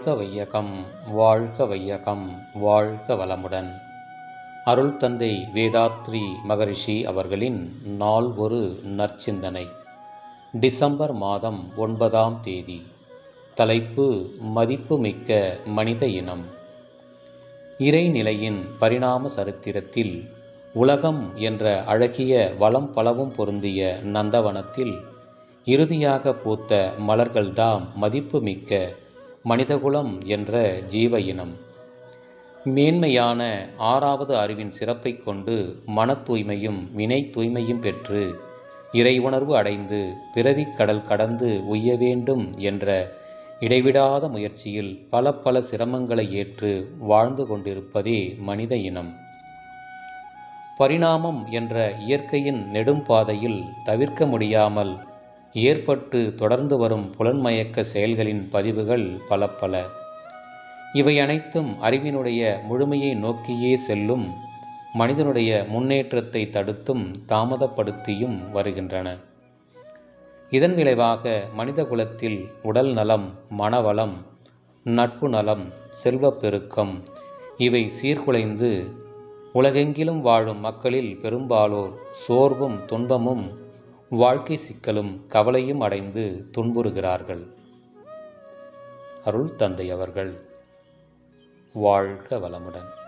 வாழ்க வையகம் வாழ்க வையகம் வாழ்க வளமுடன். அருள் தந்தை வேதாத்ரி மகரிஷி அவர்களின் நாள் ஒரு நற்சிந்தனை. டிசம்பர் மாதம் ஒன்பதாம் தேதி. தலைப்பு மதிப்புமிக்க மனித இனம். இறைநிலையின் பரிணாம சரித்திரத்தில் உலகம் என்ற அழகிய வளம் பலவும் பொருந்திய நந்தவனத்தில் இறுதியாக பூத்த மலர்கள்தாம் மதிப்புமிக்க மனிதகுலம் என்ற ஜீவ இனம். மேன்மையான ஆறாவது அறிவின் சிறப்பை கொண்டு மன தூய்மையும் வினை தூய்மையும் பெற்று இறை உணர்வு அடைந்து பிறவிக் கடல் கடந்து உய்ய வேண்டும் என்ற இடைவிடாத முயற்சியில் பல பல சிரமங்களை ஏற்று வாழ்ந்து கொண்டிருப்பதே மனித இனம். பரிணாமம் என்ற இயற்கையின் நெடும் பாதையில் தவிர்க்க முடியாமல் ஏற்பட்டு தொடர்ந்து வரும் புலன்மயக்க செயல்களின் பதிவுகள் பல பல இவை அனைத்தும் அறிவினுடைய முழுமையை நோக்கியே செல்லும் மனிதனுடைய முன்னேற்றத்தை தடுத்தும் தாமதப்படுத்தியும் வருகின்றன. இதன் விளைவாக மனித குலத்தில் உடல் நலம் மனவளம் நட்பு நலம் செல்வப்பெருக்கம் இவை சீர்குலைந்து உலகெங்கிலும் வாழும் மக்களில் பெரும்பாலோர் சோர்வும் துன்பமும் வாழ்க்கை சிக்கலும் கவலையும் அடைந்து துன்புறுகிறார்கள். அருள் தந்தை அவர்கள் வாழ்க வளமுடன்.